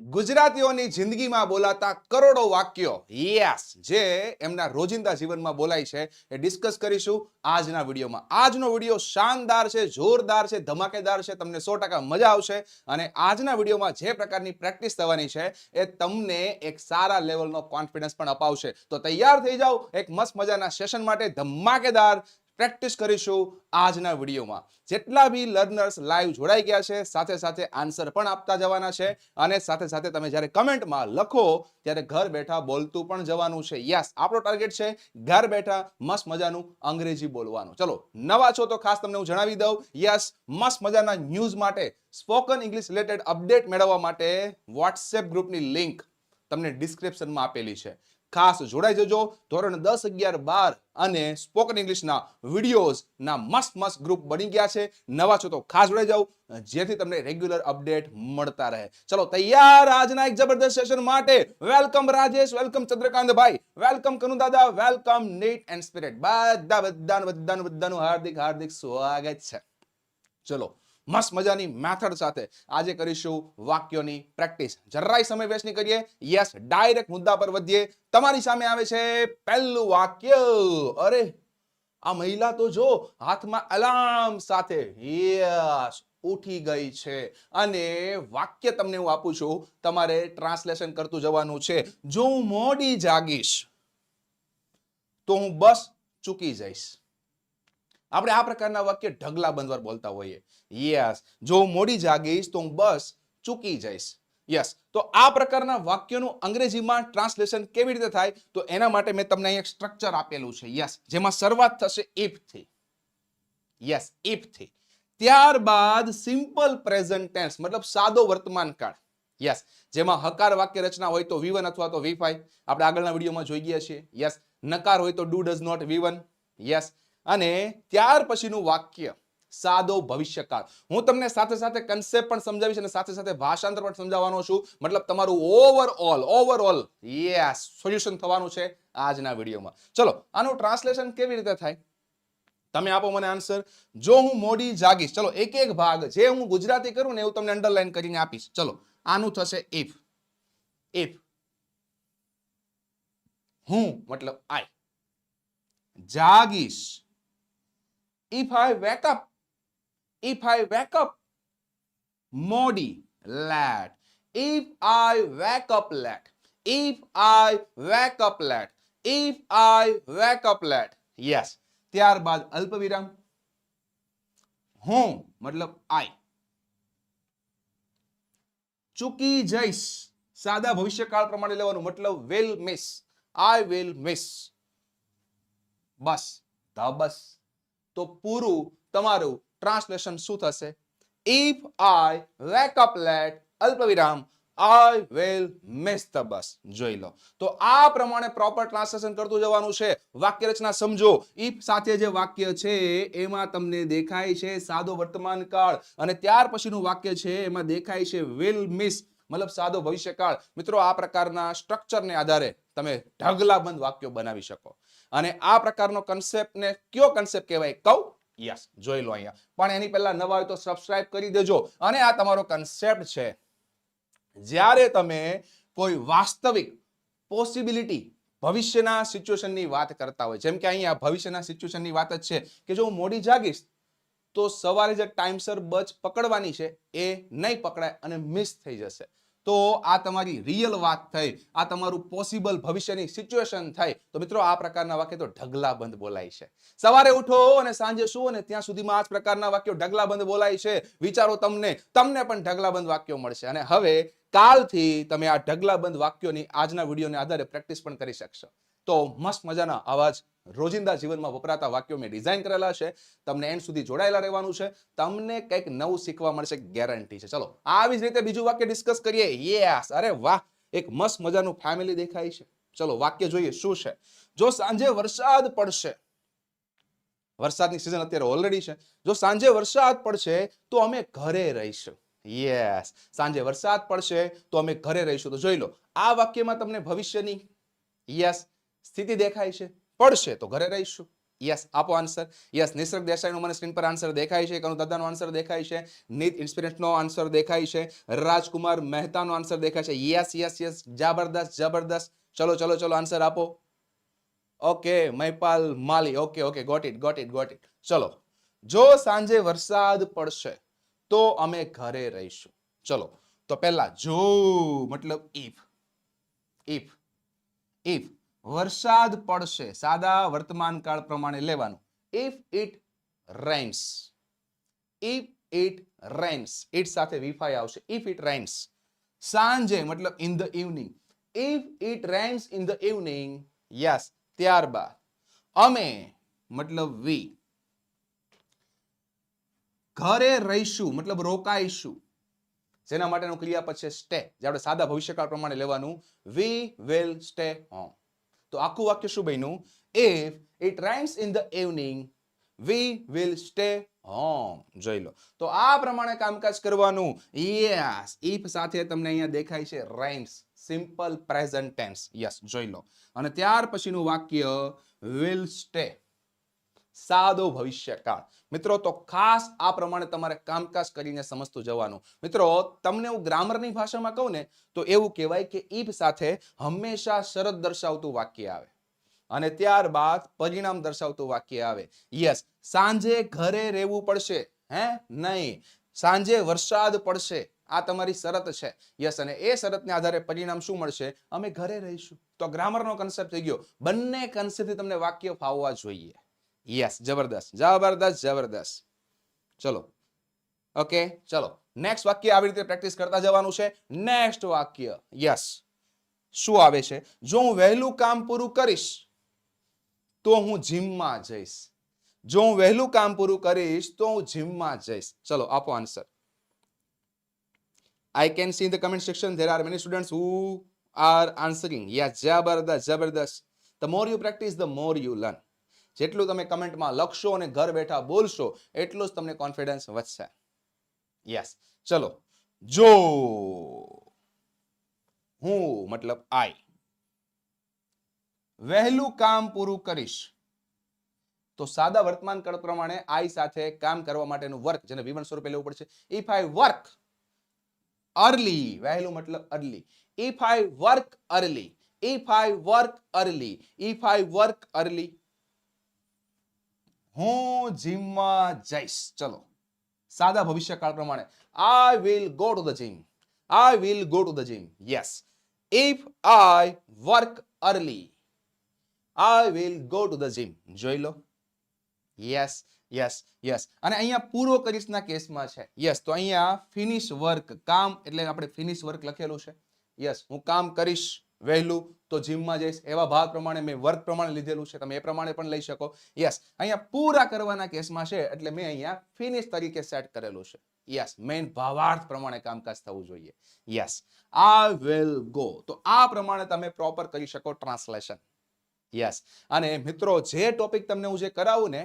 ગુજરાતીઓની જિંદગીમાં બોલાતા કરોડો વાક્યો. યસ જે એમના રોજિંદા જીવનમાં બોલાય છે. એ ડિસ્કસ કરીશું આજના વિડીયોમાં. આજનો વીડિયો શાનદાર છે, જોરદાર છે, ધમાકેદાર છે, તમને સો ટકા મજા આવશે. અને આજના વિડીયોમાં જે પ્રકારની પ્રેક્ટિસ થવાની છે, એ તમને એક સારા લેવલનો કોન્ફિડન્સ પણ અપાવશે. તો તૈયાર થઈ જાઓ એક મસ્ત મજાના સેશન માટે ધમાકેદાર પ્રેક્ટિસ કરીશું આજના વિડીયોમાં. જેટલા બી લર્નર્સ લાઈવ જોડાઈ ગયા છે, સાથે સાથે આન્સર પણ આપતા જવાના છે અને સાથે સાથે તમે જ્યારે કમેન્ટમાં લખો, ત્યારે ઘર બેઠા બોલતું પણ જવાનું છે. યસ, આપણો ટાર્ગેટ છે ઘર બેઠા મસ્ત મજાનું અંગ્રેજી બોલવાનું. ચલો, નવા છો તો ખાસ તમને હું જણાવી દઉં. યસ, મસ્ત મજાના ન્યૂઝ માટે, સ્પોકન ઇંગ્લિશ રિલેટેડ અપડેટ મેળવવા માટે વોટ્સએપ ગ્રુપની લિંક તમને ડિસ્ક્રિપ્શનમાં આપેલી છે. ખાસ જોડાઈ જજો. ધોરણ દસ, અગિયાર, બાર અને સ્પોકન ઇંગ્લિશના વિડીયોઝના મસ્ત મસ્ત ગ્રુપ બની ગયા છે. નવા છો તો ખાસ જોડાઈ જાઓ. જેથી તમને રેગ્યુલર અપડેટ મળતા રહે. ચલો, તૈયાર આજના એક જબરદસ્ત સેશન માટે વેલકમ રાજેશ, વેલકમ ચંદ્રકાંત ભાઈ, welcome Kanu dada, welcome neat and spirit. બધા બધાનું બધાનું બધાનું હાર્દિક હાર્દિક સ્વાગત છે. ચલો મસ્ત મજાની મેથડ સાથે આજે કરીશું વાક્યોની પ્રેક્ટિસ. જરાય સમય વેસ્ટ નહીં કરીએ. યસ, ડાયરેક્ટ મુદ્દા પર વધીએ. તમારી સામે આવે છે પહેલું વાક્ય. અરે, આ મહિલા તો જો હાથમાં અલાર્મ સાથે યસ, ઉઠી ગઈ છે. અને વાક્ય તમને હું આપું છું. તમારે ટ્રાન્સલેશન કરતું જવાનું છે. જો હું મોડી જાગીશ, તો હું બસ ચૂકી જઈશ. આપણે આ પ્રકારના વાક્ય ઢગલા બંધવાર બોલતા હોઈએ. યસ જો હું મોડી જાગીશ તો હું બસ ચૂકી જઈશ. યસ તો આ પ્રકારના વાક્યોનું અંગ્રેજીમાં ટ્રાન્સલેશન કેવી રીતે થાય? તો એના માટે મેં તમને અહીં એક સ્ટ્રક્ચર આપેલું છે. યસ જેમાં શરૂઆત થશે ઇફથી યસ ઇફથી ત્યારબાદ સિમ્પલ પ્રેઝન્ટ ટેન્સ મતલબ સાદો વર્તમાન કાળ. યસ જેમાં હકાર વાક્ય રચના હોય તો V1 અથવા તો V5 આપણે આગળના વિડીયોમાં જોઈ ગયા છીએ. યસ નકાર હોય તો do does not V1 yes અને ત્યાર પછીનું વાક્ય, સાદો ભવિષ્યકાળ. હું તમને સાથે સાથે કન્સેપ્ટ પણ સમજાવીશ અને સાથે સાથે ભાષાંતર પણ સમજાવવાનો છું. મતલબ તમારું ઓવરઓલ ઓવરઓલ યસ સોલ્યુશન થવાનું છે આજના વિડીયોમાં. ચલો, આનું ટ્રાન્સલેશન કેવી રીતે થાય? તમે આપો મને આન્સર જો હું મોડી જાગીશ, ચલો, એક એક ભાગ જે હું ગુજરાતી કરું ને એવું તમને અંડરલાઈન કરીને આપીશ. ચલો, આનું થશે ઇફ ઇફ હું, મતલબ આઈ જાગીશ. If I wake up, if I wake up, મોડી late. If I wake up late, if I wake up late, if I wake up late. Yes. ત્યારબાદ અલ્પ વિરામ હું મતલબ આઈ ચૂકી જઈશ સાદા ભવિષ્યકાળ પ્રમાણે લેવાનું મતલબ will miss I will miss bus the bus તો પૂરું તમારું ટ્રાન્સલેશન શું થશે? If I wake up late અલ્પવિરામ I will miss the bus જોઈ લો. તો આ પ્રમાણે પ્રોપર ટ્રાન્સલેશન કરતું જવાનું છે. વાક્ય રચના સમજો. ઇફ સાથે જે વાક્ય છે, એમાં તમને દેખાય છે સાદો વર્તમાન કાળ અને ત્યાર પછીનું વાક્ય છે, એમાં દેખાય છે વિલ મિસ મતલબ સાદો ભવિષ્યકાળ. મિત્રો, આ પ્રકારના સ્ટ્રક્ચરને આધારે તમે ઢગલાબંધ વાક્યો બનાવી શકો. અને આ પ્રકારનો કન્સેપ્ટને કયો કન્સેપ્ટ કહેવાય? કહું? યસ જોઈ લો અહીંયા. પણ એની પહેલા નવા હોય તો સબસ્ક્રાઇબ કરી દેજો. અને આ તમારો કન્સેપ્ટ છે. જ્યારે તમે કોઈ વાસ્તવિક પોસિબિલિટી ભવિષ્યના સિચ્યુએશનની વાત કરતા હોય, જેમ કે અહીંયા ભવિષ્યના સિચ્યુએશનની વાત જ છે કે જો હું મોડી જાગીશ, તો સવારે જે ટાઈમસર બચ પકડવાની છે, એ નહીં પકડાય અને મિસ થઈ જશે. તો આ તમારી રિયલ વાત થઈ. આ તમારું પોસિબલ ભવિષ્યની સિચ્યુએશન થઈ. તો મિત્રો, આ પ્રકારના વાક્ય તો ઢગલાબંધ બોલાય છે. સવારે ઉઠો અને સાંજે શું અને ત્યાં સુધીમાં આ જ પ્રકારના વાક્યો ઢગલાબંધ બોલાય છે. વિચારો તમને તમને પણ ઢગલાબંધ વાક્યો મળશે. અને હવે કાલથી તમે આ ઢગલાબંધ વાક્યોની આજના વિડીયોને આધારે પ્રેક્ટિસ પણ કરી શકશો. તો મસ્ત મજાના આવા જ રોજિંદા જીવનમાં વપરાતા વાક્યો મેં ડિઝાઇન કરેલા છે. તમને એન્ડ સુધી જોડાયેલા રહેવાનું છે. તમને કંઈક નવું શીખવા મળશે ગેરંટી છે. ચલો, આવી જ રીતે બીજું વાક્ય ડિસ્કસ કરીએ. યસ અરે વાહ, એક મસ્ત મજાનું ફેમિલી દેખાય છે. ચલો, વાક્ય જોઈએ, શું છે? જો સાંજે વરસાદ પડશે, વરસાદની સિઝન અત્યારે ઓલરેડી છે. જો સાંજે વરસાદ પડશે, તો અમે ઘરે રહીશું. યસ સાંજે વરસાદ પડશે, તો અમે ઘરે રહીશું. તો જોઈ લો, આ વાક્યમાં તમને ભવિષ્યની યસ સ્થિતિ દેખાય છે. પડશે તો ઘરે રહીશું. યસ આપો આન્સર યસ નિસર્ગ દેસાઈનો મને સ્ક્રીન પર આન્સર દેખાય છે. કનુ દાદાનો આન્સર દેખાય છે. નીત ઇન્સ્પિરેશનનો આન્સર દેખાય છે. રાજકુમાર મહેતાનો આન્સર દેખાય છે. યસ યસ યસ જબરદસ્ત જબરદસ્ત. ચલો ચલો ચલો આન્સર આપો. Okay Mahipal Mali. Okay okay got it got it got it ચલો, જો સાંજે વરસાદ પડશે, તો અમે ઘરે રહીશું. ચલો, તો પહેલા જો, મતલબ ઇફ ઇફ ઇફ વરસાદ પડશે. સાદા વર્તમાન કાળ પ્રમાણે લેવાનું. If it rains if it rains it સાથે વીફાઈ આવશે. ઇફ ઇટ રેન્સ સાંજે, મતલબ in the evening if it rains in the evening yes ત્યારબાદ. અમે, મતલબ વી, ઘરે રહીશું, મતલબ રોકાઈશું. જેના માટેનું ક્રિયાપદ છે સ્ટે જે આપણે સાદા ભવિષ્યકાળ પ્રમાણે લેવાનું. વી વિલ સ્ટે હોમ તો આખું વાક્ય શું બન્યું? If it rhymes in the evening we will stay home જોઈ લો. તો આ પ્રમાણે કામકાજ કરવાનું. યસ ઇફ સાથે તમને અહીંયા દેખાય છે rhymes simple present tense yes જોઈ લો. અને ત્યાર પછીનું વાક્ય વિલ સ્ટે સાદો ભવિષ્યકાળ મિત્રો, તો ખાસ આ પ્રમાણે તમારે કામકાજ કરીને સમજતું જવાનું. મિત્રો, તમને હું ગ્રામરની ભાષામાં કહું ને, તો એવું કહેવાય કે ઈફ સાથે હંમેશા શરત દર્શાવતું વાક્ય આવે. અને ત્યારબાદ પરિણામ દર્શાવતું વાક્ય આવે. યસ, સાંજે ઘરે રહેવું પડશે, હે? નહીં. સાંજે વરસાદ પડશે. આ તમારી શરત છે. યસ, અને એ શરતને આધારે પરિણામ શું મળશે? અમે ઘરે રહીશું. તો ગ્રામરનો કન્સેપ્ટ થઈ ગયો. બંને કન્સેપ્ટથી તમને વાક્ય ફાવવા જોઈએ. યસ જબરદસ્ત જબરદસ્ત જબરદસ્ત. ચલો. ઓકે ચલો. નેક્સ્ટ વાક્ય આવી રીતે પ્રેક્ટિસ કરતા જવાનું છે. નેક્સ્ટ વાક્ય. યસ શું આવે છે? જો હું વહેલું કામ પૂરું કરીશ તો હું જીમમાં જઈશ. જો હું વહેલું કામ પૂરું કરીશ તો હું જીમમાં જઈશ. ચલો આપો answer I can see in the comment section there are many students who are answering Yes, જબરદસ્ત જબરદસ્ત. The more you practice the more you learn. જેટલું તમે કમેન્ટમાં લખશો અને ઘર બેઠા બોલશો, એટલું જ તમને કોન્ફિડન્સ વધશે. યસ ચલો. જો હું મતલબ આઈ વહેલું કામ પૂરું કરીશ, તો સાદા વર્તમાન કાળ પ્રમાણે આઈ સાથે કામ કરવા માટેનું વર્ક જેને વિવન સ્વરૂપે લેવું પડશે. ઇફ આઈ વર્ક અર્લી વહેલું મતલબ early if I work early if I work early if I work early હું જીમમાં જઈશ. ચલો. સાદા ભવિષ્યકાળ પ્રમાણે. I will go to the gym I will go to the gym yes if I work early I will go to the gym જોઈ લો. Yes yes yes અને અહીંયા પૂર્વ કરીશના કેસમાં છે. યસ તો અહીંયા ફિનિશ વર્ક કામ, એટલે આપણે ફિનિશ વર્ક લખેલું છે. યસ હું કામ કરીશ. વહેલું તો જીમમાં જઈશ. એવા ભાગ પ્રમાણે મેં વર્ક પ્રમાણે લીધેલું છે. તમે એ પ્રમાણે પણ લઈ શકો. યસ, અહીંયા પૂરા કરવાના કેસમાં છે એટલે મેં અહીંયા ફિનિશ તરીકે સેટ કરેલું છે. યસ મેઇન ભાવાર્થ પ્રમાણે કામકાજ થવું જોઈએ. યસ આ વિલ ગો તો આ પ્રમાણે તમે પ્રોપર કરી શકો ટ્રાન્સલેશન યસ, અને મિત્રો, જે ટોપિક તમને હું જે કરાવું ને,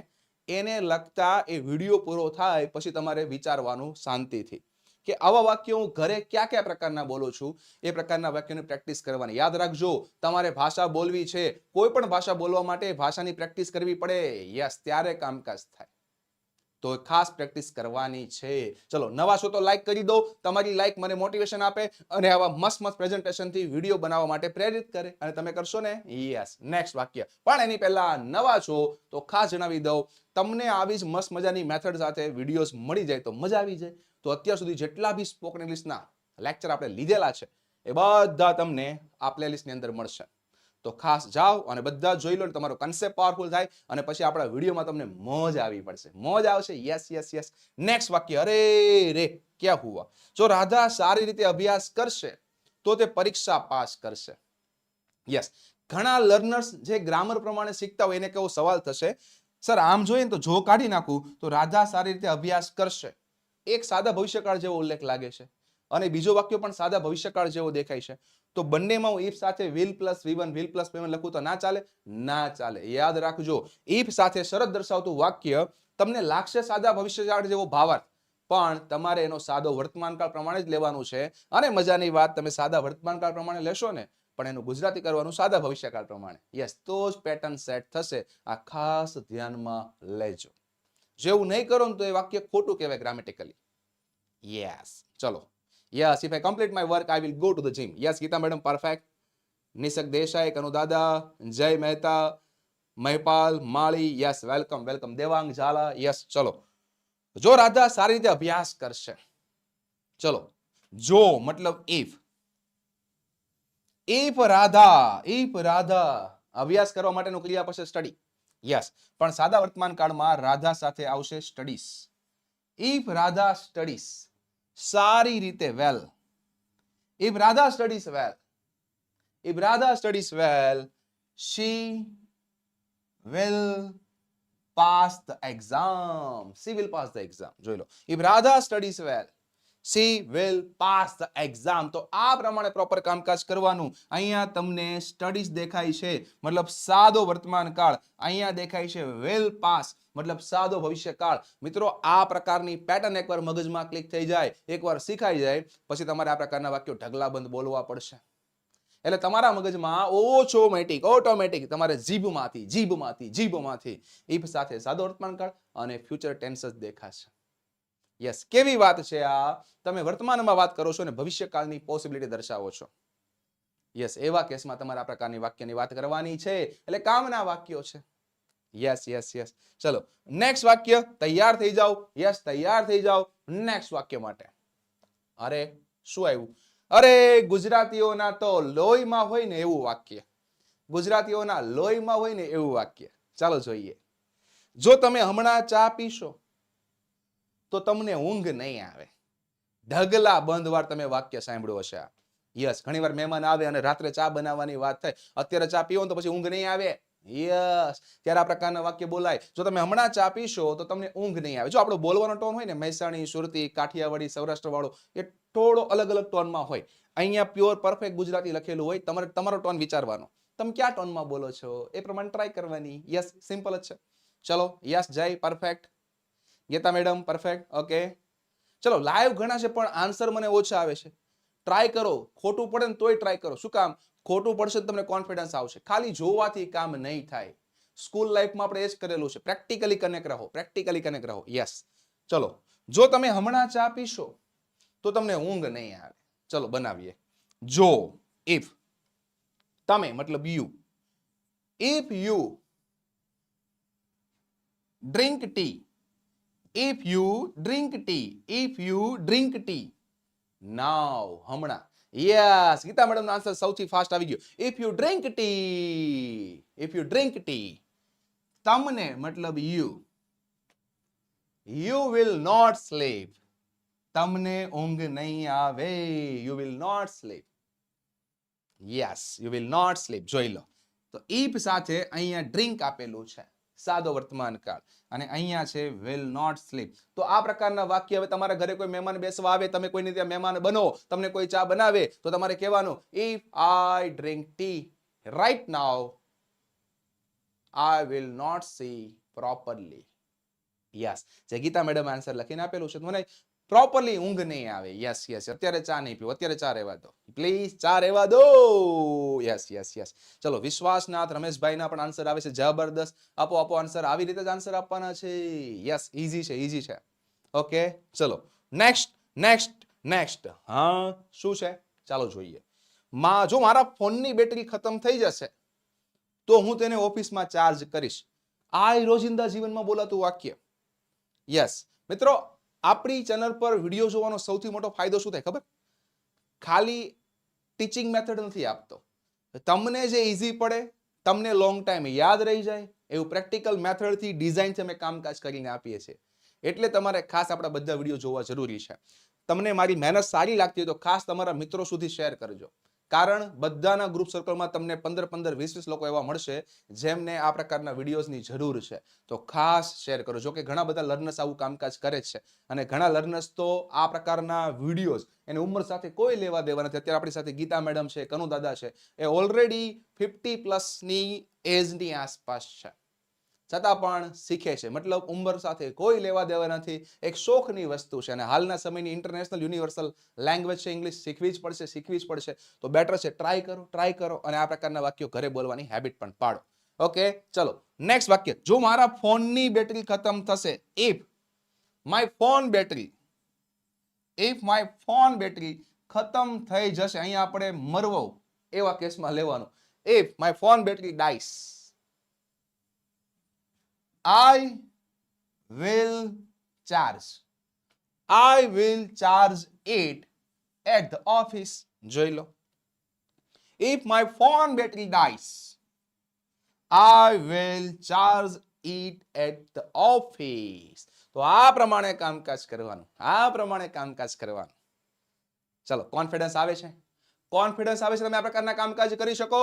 એને લગતા એ વીડિયો પૂરો થાય પછી તમારે વિચારવાનું શાંતિથી. કે આવા વાક્યો હું ઘરે કયા કયા પ્રકારના બોલું છું, એ પ્રકારના વાક્યોની પ્રેક્ટિસ કરવાની. યાદ રાખજો, તમારે ભાષા બોલવી છે, કોઈ પણ ભાષા બોલવા માટે ભાષાની પ્રેક્ટિસ કરવી પડે. યસ ત્યારે કામકાજ થાય. તો ખાસ પ્રેક્ટિસ કરવાની છે. ચલો, નવા છો તો લાઈક કરી દો, તમારી લાઈક મને મોટિવેશન આપે અને આવા મસ્ત મસ્ત પ્રેઝન્ટેશનથી વીડિયો બનાવવા માટે પ્રેરિત કરે. અને તમે કરશો ને? યસ નેક્સ્ટ વાક્ય. પણ એની પહેલા નવા છો તો ખાસ જણાવી દઉં, તમને આવી જ મસ્ત મજાની મેથડ સાથે વિડીયોઝ મળી જાય તો મજા આવી જાય. તો અત્યાર સુધી જેટલા બી સ્પોકન ઇંગ્લિશના લેક્ચર આપણે લીધેલા છે, એ બધા તમને આ પ્લેલિસ્ટની અંદર મળશે. તો ખાસ જાઓ અને બધા જોઈ લો તમારો કન્સેપ્ટ પાવરફુલ થાય અને પછી આપણા વિડીયોમાં તમને મોજ આવી પડશે. મોજ આવશે. યસ યસ યસ નેક્સ્ટ વાક્ય. અરે રે, ક્યાં હુઆ? જો રાધા સારી રીતે અભ્યાસ કરશે, તો તે પરીક્ષા પાસ કરશે. યસ ઘણા લર્નર્સ જે ગ્રામર પ્રમાણે શીખતા હોય, એને કેવો સવાલ થશે? સર, આમ જોઈએ ને તો જો કાઢી નાખું, તો રાધા સારી રીતે અભ્યાસ કરશે. એક સાદા ભવિષ્યકાળ જેવો ઉલ્લેખ લાગે છે અને બીજો વાક્ય પણ સાદા ભવિષ્યકાળ જેવો દેખાય છે. તો બંનેમાં હું ઇફ સાથે will plus V will plus V લખું તો ના ચાલે? ના ચાલે. યાદ રાખજો ઇફ સાથે શરત દર્શાવતું વાક્ય તમને લાગશે સાદા ભવિષ્યકાળ જેવો ભાવાર્થ, પણ તમારે એનો સાદો વર્તમાનકાળ પ્રમાણે જ લેવાનું છે અને મજાની વાત તમે સાદા વર્તમાનકાળ પ્રમાણે લેશો ને, પણ એનું ગુજરાતી કરવાનું સાદા ભવિષ્યકાળ પ્રમાણે. યસ તો જ પેટર્ન સેટ થશે. આ ખાસ ધ્યાનમાં લેજો. જેવું નહીં કરો ને તો એ વાક્ય ખોટું કહેવાય ગ્રામેટિકલી યસ ચલો. Yes if I complete my work I will go to the gym yes Gita madam perfect નિસક Desai Kanu Dada Jay Mehta Mahipal Mali yes welcome welcome Devang Jhala yes ચલો જો રાધા સારી રીતે અભ્યાસ કરશે ચલો જો મતલબ if if Radha if Radha અભ્યાસ કરવા માટેનું ક્રિયા પછી સ્ટડી યસ પણ સાદા વર્તમાન કાળમાં રાધા સાથે આવશે સ્ટડીઝ ઇફ રાધા સ્ટડીઝ સારી રીતે well if Radha studies well if Radha studies well she will pass the exam. She will pass the exam. જોઈ લો. If radha studies well she will pass the exam તો આ પ્રમાણે proper કામકાજ કરવાનું. અહીંયા તમને સ્ટડીઝ દેખાય છે. મતલબ સાદો વર્તમાન કાળ. અહીંયા દેખાય છે વેલ પાસ મતલબ સાદો ભવિષ્યકાળ. મિત્રો, આ પ્રકારની પેટર્ન એકવાર મગજમાં ક્લિક થઈ જાય, એકવાર શીખાઈ જાય, પછી તમારે આ પ્રકારના વાક્યો ઢગલાબંધ બોલવા પડશે. એટલે તમારા મગજમાં ઓછોમેટિક, ઓટોમેટિક તમારે જીભમાંથી જીભમાંથી જીભમાંથી ઈફ સાથે સાદો વર્તમાન કાળ અને ફ્યુચર ટેન્સ જ દેખાશે. યસ કેવી વાત છે આ? તમે વર્તમાનમાં વાત કરો છો અને ભવિષ્યકાળની પોસિબિલિટી દર્શાવો છો. યસ એવા કેસમાં તમારે આ પ્રકારની વાક્યની વાત કરવાની છે. એટલે કામના વાક્યો છે. યસ યસ યસ ચલો નેક્સ્ટ વાક્ય, તૈયાર થઈ જાઓ. યસ તૈયાર થઈ જાઓ. નેક્સ્ટ વાક્ય માટે. અરે, શું આવ્યું? અરે, ગુજરાતીઓના તો લોહીમાં હોય ને એવું વાક્ય. ગુજરાતીઓના લોહીમાં હોય ને એવું વાક્ય. ચાલો જોઈએ. જો તમે હમણાં ચા પીશો તો તમને ઊંઘ નહીં આવે. ઢગલા બંધ વાર તમે વાક્ય સાંભળ્યું હશે યસ ઘણી વાર મહેમાન આવે અને રાત્રે ચા બનાવવાની વાત થાય. અત્યારે ચા પીવો તો પછી ઊંઘ નહીં આવે. યસ ત્યારે આ પ્રકારના વાક્ય બોલાય. જો તમે હમણાં ચા પીશો તો તમને ઊંઘ નહીં આવે. જો આપણો બોલવાનો ટોન હોય ને, મહેસાણી, સુરતી, કાઠિયાવાડી સૌરાષ્ટ્ર વાળો એ થોડો અલગ અલગ ટોનમાં હોય. અહીંયા પ્યોર પરફેક્ટ ગુજરાતી લખેલું હોય, તમારે તમારો ટોન વિચારવાનો. તમે ક્યાં ટોનમાં બોલો છો? એ પ્રમાણે ટ્રાય કરવાની. યસ સિમ્પલ જ છે. ચલો yes Jay perfect Gita madam perfect okay ચલો લાઈવ ઘણા છે, પણ આન્સર મને ઓછા આવે છે. ટ્રાય કરો, ખોટું પડે ને તોય ટ્રાય કરો. શું કામ? ખોટું પડશે તમને કોન્ફિડન્સ આવશે. ખાલી જોવાથી કામ નહીં થાય. સ્કૂલ લાઈફમાં આપણે એ જ કરેલું છે. પ્રેક્ટિકલી કનેક્ટ રહો પ્રેક્ટિકલી કનેક્ટ રહો. યસ ચલો, જો તમે હમણાં ચા પીશો, તો તમને ઊંઘ નહીં આવે. ચલો, બનાવીએ. જો ઇફ તમે, મતલબ you if you drink tea if you drink tea if you drink tea now હમણાં યસ ગીતા મેડમ નો આન્સર સૌથી ફાસ્ટ આવી ગયો if you drink tea if you drink tea તમને મતલબ you you will not sleep તમને ઊંઘ નહીં આવે you will not sleep yes you will not sleep જોઈ લો તો ઈફ સાથે અહીંયા ડ્રિંક આપેલું છે સાદો વર્તમાન અને અહીંયા છે વિલ નોટ સ્લીપ તો આ પ્રકારના વાક્ય હવે તમારા ઘરે કોઈ મહેમાન બેસવા આવે, તમે કોઈની ત્યાં મહેમાન બનો, તમને કોઈ ચા બનાવે, તો તમારે કહેવાનું if I drink tea right now I will not see properly yes જે ગીતા મેડમ આન્સર લખીને આપેલું છે. મને પ્રોપરલી ઊંઘ નહીં આવે. યસ યસ અત્યારે ચા નહીં પીવું. અત્યારે ચા રહેવા દો. પ્લીઝ ચા રહેવા દો. યસ યસ યસ ચલો, વિશ્વાસનાથ રમેશભાઈના પણ આન્સર આવે છે. જબરદસ્ત. આપો આપો આન્સર આવી રીતે જ આન્સર આપવાના છે. યસ ઈઝી છે ઈઝી છે. ઓકે ચલો. નેક્સ્ટ નેક્સ્ટ નેક્સ્ટ હા, શું છે? ચાલો જોઈએ. માં, જો મારા ફોનની બેટરી ખતમ થઈ જશે, તો હું તેને ઓફિસમાં ચાર્જ કરીશ. આ રોજિંદા જીવનમાં બોલાતું વાક્ય. યસ મિત્રો આપણી ચેનલ પર વીડિયો જોવાનો સૌથી મોટો ફાયદો શું થાય ખબર? ખાલી ટીચિંગ મેથડ નથી આપતો. તમને જે ઇઝી પડે, તમને લોંગ ટાઈમ યાદ રહી જાય, એવું પ્રેક્ટિકલ મેથડથી ડિઝાઇનથી અમે કામકાજ કરીને આપીએ છીએ. એટલે તમારે ખાસ આપણા બધા વીડિયો જોવા જરૂરી છે. તમને મારી મહેનત સારી લાગતી હોય તો ખાસ તમારા મિત્રો સુધી શેર કરજો. કારણ બધાના ગ્રુપ સર્કલમાં તમને પંદર પંદર વીસ વીસ લોકો એવા મળશે જેમને આ પ્રકારના વિડીયોઝની જરૂર છે. તો ખાસ શેર કરો. જો કે ઘણા બધા લર્નર્સ આવું કામકાજ કરે છે. અને ઘણા લર્નર્સ તો આ પ્રકારના વિડીયોઝ એની ઉંમર સાથે કોઈ લેવા દેવા નથી. અત્યારે આપણી સાથે ગીતા મેડમ છે, કનુ દાદા છે. એ ઓલરેડી ફિફ્ટી પ્લસની એજની આસપાસ છે. છતાં પણ શીખે છે. મતલબ ઉંમર સાથે કોઈ લેવા દેવા નથી. એક શોખની વસ્તુ છે અને હાલના સમયની ઇન્ટરનેશનલ યુનિવર્સલ લેંગ્વેજ છે ઇંગ્લિશ શીખવી જ પડશે, શીખવી જ પડશે. તો બેટર છે ટ્રાય કરો ટ્રાય કરો અને આ પ્રકારના વાક્યો ઘરે બોલવાની હેબિટ પણ પાડો. ઓકે ચલો નેક્સ્ટ વાક્ય. જો મારા ફોનની બેટરી ખતમ થશે if my phone battery if my phone battery ખતમ થઈ જશે, અહીંયા આપણે મરવો એવા કેસમાં લેવાનું. If my phone battery dies I will charge I will charge it at the office જોઈ લો if my phone battery dies I will charge it at the office તો આ પ્રમાણે કામકાજ કરવાનું આ પ્રમાણે કામકાજ કરવાનું ચલો કોન્ફિડન્સ આવે છે કોન્ફિડન્સ આવે છે, તમે આ પ્રકારના કામકાજ કરી શકો.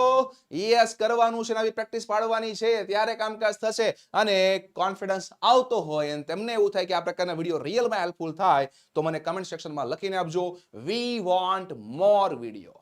યસ કરવાનું છે આવી પ્રેક્ટિસ પાડવાની છે, ત્યારે કામકાજ થશે અને કોન્ફિડન્સ આવતો હોય અને તેમને એવું થાય કે આ પ્રકારના વીડિયો રિયલમાં હેલ્પફુલ થાય, તો મને કમેન્ટ સેક્શનમાં લખીને આપજો. We want more video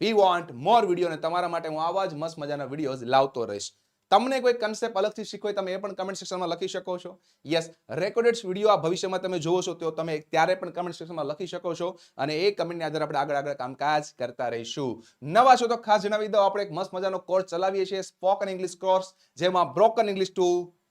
we want more video અને તમારા માટે હું આવા જ મસ્ત મજાના વિડીયોઝ લાવતો રહીશ. તમને કોઈ કન્સેપ્ટ અલગથી શીખો તમે એ પણ કમેન્ટ સેક્શનમાં લખી શકો છો. યસ રેકોર્ડેડ વીડિયો આ ભવિષ્યમાં તમે જોવો છો, તો તમે ત્યારે પણ કમેન્ટ સેક્શનમાં લખી શકો છો. અને એ કમેન્ટની આધારે આપણે આગળ આગળ કામકાજ કરતા રહીશું. નવા છો તો ખાસ જણાવી દો આપણે એક મસ્ત મજાનો કોર્સ ચલાવીએ છીએ સ્પોકન ઇંગ્લિશ કોર્સ જેમાં બ્રોકન ઇંગ્લિશ ટુ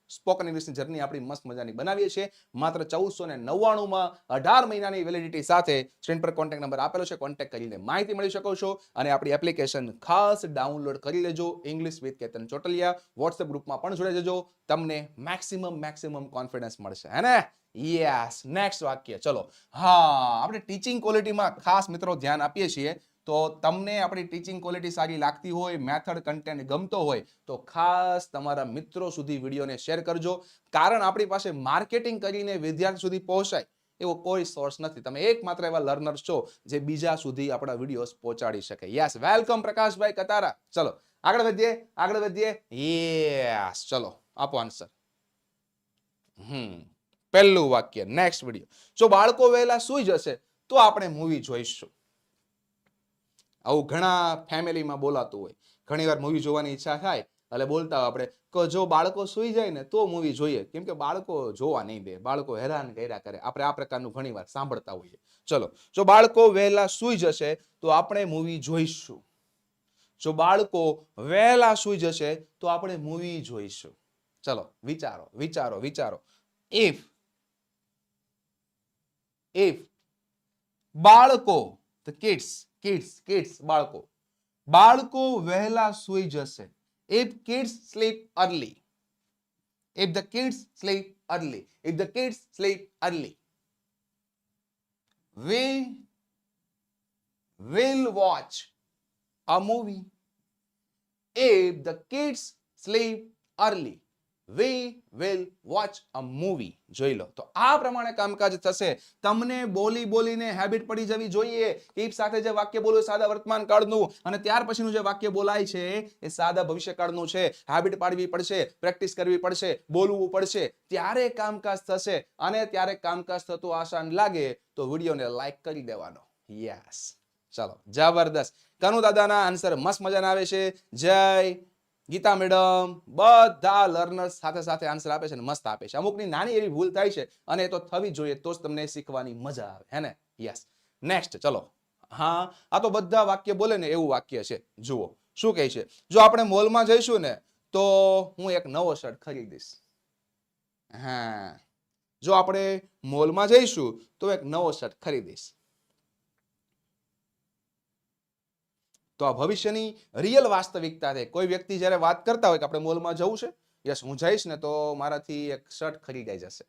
સ્પોકન ઇંગ્લિશની જર્ની આપણી મસ્ત મજાની બનાવીએ છીએ. માત્ર ચૌદસો ને નવ્વાણુંમાં અઢાર મહિનાની વેલિડિટી સાથે સ્ક્રીન પર કોન્ટેક્ટ નંબર આપેલો છે. કોન્ટેક્ટ કરીને માહિતી મળી શકો છો અને આપણી એપ્લિકેશન ખાસ ડાઉનલોડ કરી લેજો. English with Ketan Chotaliya. WhatsApp ગ્રુપમાં પણ જોડાઈ જજો. તમને મેક્સિમમ મેક્સિમમ કોન્ફિડન્સ મળશે. હે ને? યસ નેક્સ્ટ વાક્ય. ચલો. હા, આપણે ટીચિંગ ક્વોલિટીમાં ખાસ મિત્રો ધ્યાન આપીએ છીએ. તો તમને આપણી ટીચિંગ ક્વોલિટી સારી લાગતી હોય મેથડ કન્ટેન્ટ ગમતો હોય, તો ખાસ તમારા મિત્રો સુધી વિડીયોને શેર કરજો. કારણ આપણી પાસે માર્કેટિંગ કરીને વિદ્યાર્થી સુધી પહોંચાય એવો કોઈ સોર્સ નથી. તમે એકમાત્ર એવા લર્નર છો જે બીજા સુધી આપણા વિડીયોઝ પહોંચાડી શકે. યસ વેલકમ પ્રકાશભાઈ કતારા. ચલો, આગળ વધીએ આગળ વધીએ. યસ ચલો, આપો આન્સર હમ, પહેલું વાક્ય નેક્સ્ટ વીડિયો જો બાળકો વહેલા સૂઈ જશે, તો આપણે મૂવી જોઈશું. આવું ઘણા ફેમિલીમાં બોલાતું હોય. ઘણી વાર મૂવી જોવાની ઈચ્છા થાય, એટલે બોલતા આપણે, કે જો બાળકો સૂઈ જાય ને, તો મૂવી જોઈએ. કેમ કે બાળકો જોવા નહીં દે, બાળકો હેરાન કર્યા કરે. આપણે આ પ્રકારનું ઘણી વાર સાંભળતા હોઈએ ચલો, જો બાળકો વહેલા સૂઈ જશે, તો આપણે મૂવી જોઈશું. જો બાળકો વહેલા સૂઈ જશે, તો આપણે મૂવી જોઈશું. ચલો, વિચારો વિચારો વિચારો. ઇફ ઇફ બાળકો ધ કિડ્સ કિડ્સ કિડ્સ બાળકો બાળકો વહેલા સૂઈ જશે if kids sleep early if the kids sleep early if the kids sleep early we will watch a movie if the kids sleep early we will watch a movie જોઈ લો. તો આ પ્રમાણે કામકાજ થશે. તમને બોલી બોલીને હેબિટ પડી જવી જોઈએ. કીપ સાથે જે વાક્ય બોલવું સાદા વર્તમાન કાળનું. અને ત્યાર પછીનું જે વાક્ય બોલાય છે, એ સાદા ભવિષ્યકાળનું છે. હેબિટ પાડવી પડશે પ્રેક્ટિસ કરવી પડશે, બોલવું પડશે. ત્યારે કામકાજ થશે. અને ત્યારે કામકાજ થતું આસાન લાગે તો વિડીયોને લાઈક કરી દેવાનો. યસ ચાલો. જબરદસ્ત. કનુ દાદાના આન્સર મસ્ત મજાના આવે છે. જય ગીતા મેડમ, બધા લર્નર્સ સાથે સાથે આન્સર આપે છે ને મસ્ત આપે છે. અમુકની નાની એવી ભૂલ થાય છે અને એ તો થવી જોઈએ, તો જ તમને શીખવાની મજા આવે, હે ને? યસ નેક્સ્ટ ચલો. હા, આ તો બધા વાક્ય બોલે ને એવું વાક્ય છે. જુઓ, શું કહે છે? જો આપણે મોલમાં જઈશું ને, તો હું એક નવો શર્ટ ખરીદીશ હા. જો આપણે મોલમાં જઈશું, તો એક નવો શર્ટ ખરીદીશ તો આ ભવિષ્યની રિયલ વાસ્તવિકતા છે. કોઈ વ્યક્તિ જ્યારે વાત કરતા હોય કે આપણે મોલમાં જવું છે યસ હું જઈશ ને તો મારાથી એક શર્ટ ખરીદાઈ જશે.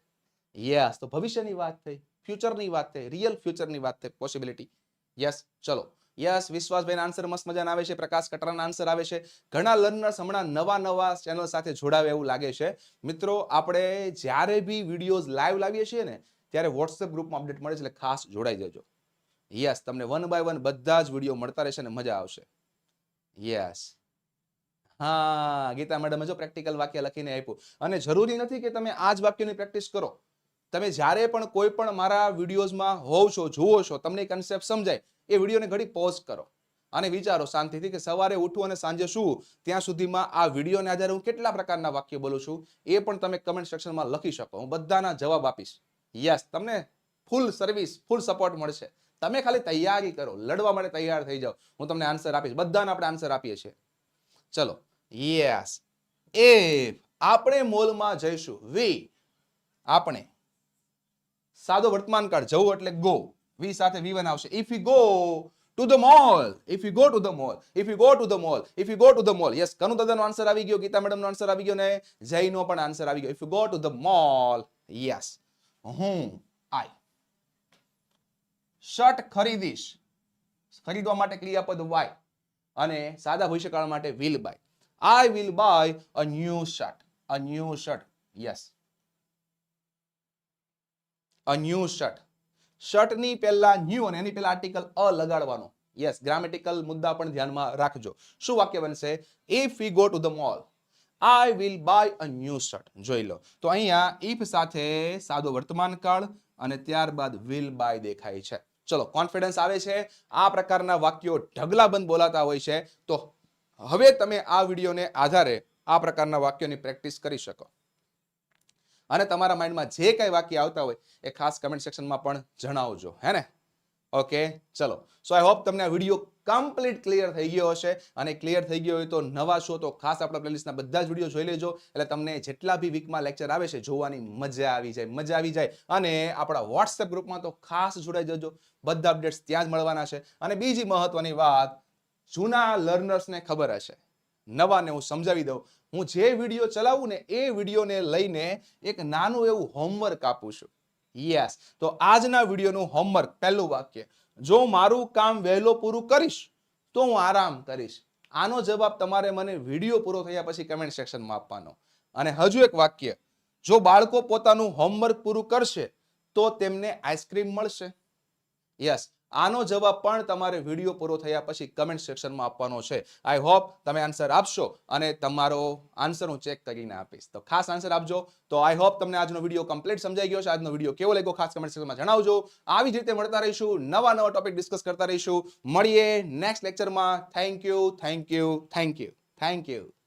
યસ, તો ભવિષ્યની વાત થઈ ફ્યુચરની વાત થઈ રિયલ ફ્યુચરની વાત થઈ પોસિબિલિટી યસ, ચલો. યસ, વિશ્વાસભાઈના આન્સર મસ્ત મજાના આવે છે, પ્રકાશ કટરાના આન્સર આવે છે. ઘણા લર્નર્સ હમણાં નવા નવા ચેનલ સાથે જોડાવે એવું લાગે છે. મિત્રો, આપણે જ્યારે બી વિડીયોઝ લાઈવ લાવીએ છીએ ને, ત્યારે વોટ્સએપ ગ્રુપમાં અપડેટ મળે છે એટલે ખાસ જોડાઈ જજો. યસ તમને વન બાય વન બધા જ વીડિયો મળતા રહેશે અને મજા આવશે. યસ હા, ગીતા મેડમે જો પ્રેક્ટિકલ વાક્ય લખીને આપ્યું. અને જરૂરી નથી કે તમે આ જ વાક્યની પ્રેક્ટિસ કરો. તમે જ્યારે પણ કોઈ પણ મારા વિડીયોઝમાં હોવ છો, જુઓ છો, તમને કન્સેપ્ટ સમજાય, એ વિડીયોને ઘડી પોઝ કરો. અને વિચારો શાંતિથી કે સવારે ઉઠું અને સાંજે શું ત્યાં સુધીમાં આ વિડીયોને આધારે હું કેટલા પ્રકારના વાક્ય બોલું છું, એ પણ તમે કમેન્ટ સેક્શનમાં લખી શકો. હું બધાના જવાબ આપીશ. યસ તમને ફૂલ સર્વિસ ફૂલ સપોર્ટ મળશે. તમે ખાલી તૈયારી કરો, લડવા માટે તૈયાર થઈ જાઓ. હું તમને આન્સર આપીશ. બધાને આપણે આન્સર આપીએ છીએ. ચલો. યસ એ આપણે મોલમાં જઈશું વી આપણે. સાદો વર્તમાન કાળ જવું એટલે ગો વી સાથે વી વન આવશે. If you go to the mall if you go to the mall if you go to the mall if you go to the mall yes Kanu દાદાનો આન્સર આવી ગયો, ગીતા મેડમનો આન્સર આવી ગયો ને જયનો પણ આન્સર આવી ગયો. If you go to the mall yes હું આઈ શર્ટ ખરીદીશ. ખરીદવા માટે ક્રિયાપદ વાય અને સાદા ભવિષ્યકાળ માટે will buy I will buy a new shirt a new shirt yes a new shirt શર્ટની પહેલા ન્યૂ અને એની પહેલા આર્ટિકલ અ લગાડવાનો. યસ ગ્રામેટિકલ મુદ્દા પણ ધ્યાનમાં રાખજો. શું વાક્ય બનશે? If we go to the mall I will buy a new shirt જોઈ લો. તો અહીંયા ઇફ સાથે સાદો વર્તમાન કાળ અને ત્યારબાદ વિલ બાય દેખાય છે. ચલો કોન્ફિડન્સ આવે છે, આ પ્રકારના વાક્યો ઢગલાબંધ બોલાતા હોય છે, તો હવે તમે આ વિડીયોને આધારે આ પ્રકારના વાક્યોની પ્રેક્ટિસ કરી શકો. અને તમારા માઇન્ડમાં જે કઈ વાક્ય આવતા હોય, એ ખાસ કમેન્ટ સેક્શનમાં પણ જણાવજો, હે ને? ઓકે ચલો. સો આઈ હોપ તમને આ વીડિયો કમ્પ્લીટ ક્લિયર થઈ ગયો હશે. અને ક્લિયર થઈ ગયો હોય તો નવા શો તો ખાસ આપણા પ્લેલિસ્ટના બધા જ વીડિયો જોઈ લેજો. એટલે તમને જેટલા બી વીકમાં લેક્ચર આવે છે, જોવાની મજા આવી જાય, મજા આવી જાય. અને આપણા વોટ્સએપ ગ્રુપમાં તો ખાસ જોડાઈ જજો. બધા અપડેટ્સ ત્યાં જ મળવાના છે. અને બીજી મહત્વની વાત, જૂના લર્નર્સને ખબર હશે. નવાને હું સમજાવી દઉં. હું જે વીડિયો ચલાવું ને એ વિડીયોને લઈને એક નાનું એવું હોમવર્ક આપું છું. યસ તો આજના વિડીયોનું હોમવર્ક પહેલું વાક્ય, જો મારું કામ વહેલો પૂરું કરીશ, તો હું આરામ કરીશ. આનો જવાબ તમારે મને વીડિયો પૂરો થયા પછી કમેન્ટ સેક્શનમાં આપવાનો. અને હજુ એક વાક્ય, જો બાળકો પોતાનું હોમવર્ક પૂરું કરશે, તો તેમને આઈસ્ક્રીમ મળશે. યસ આનો જવાબ પણ તમારે વીડિયો પૂરો થયા પછી કમેન્ટ સેક્શનમાં આપવાનો છે. આઈ હોપ તમે આન્સર આપશો અને તમારો આન્સર હું ચેક કરીને આપીશ. તો ખાસ આન્સર આપજો. તો આઈ હોપ તમને આજનો વીડિયો કમ્પ્લીટ સમજાઈ ગયો છે. આજનો વીડિયો કેવો લાગ્યો ખાસ કમેન્ટ સેક્શનમાં જણાવજો. આવી જ રીતે મળતા રહીશું. નવા નવા ટોપિક ડિસ્કસ કરતા રહીશું. મળીએ નેક્સ્ટ લેક્ચરમાં thank you thank you thank you thank you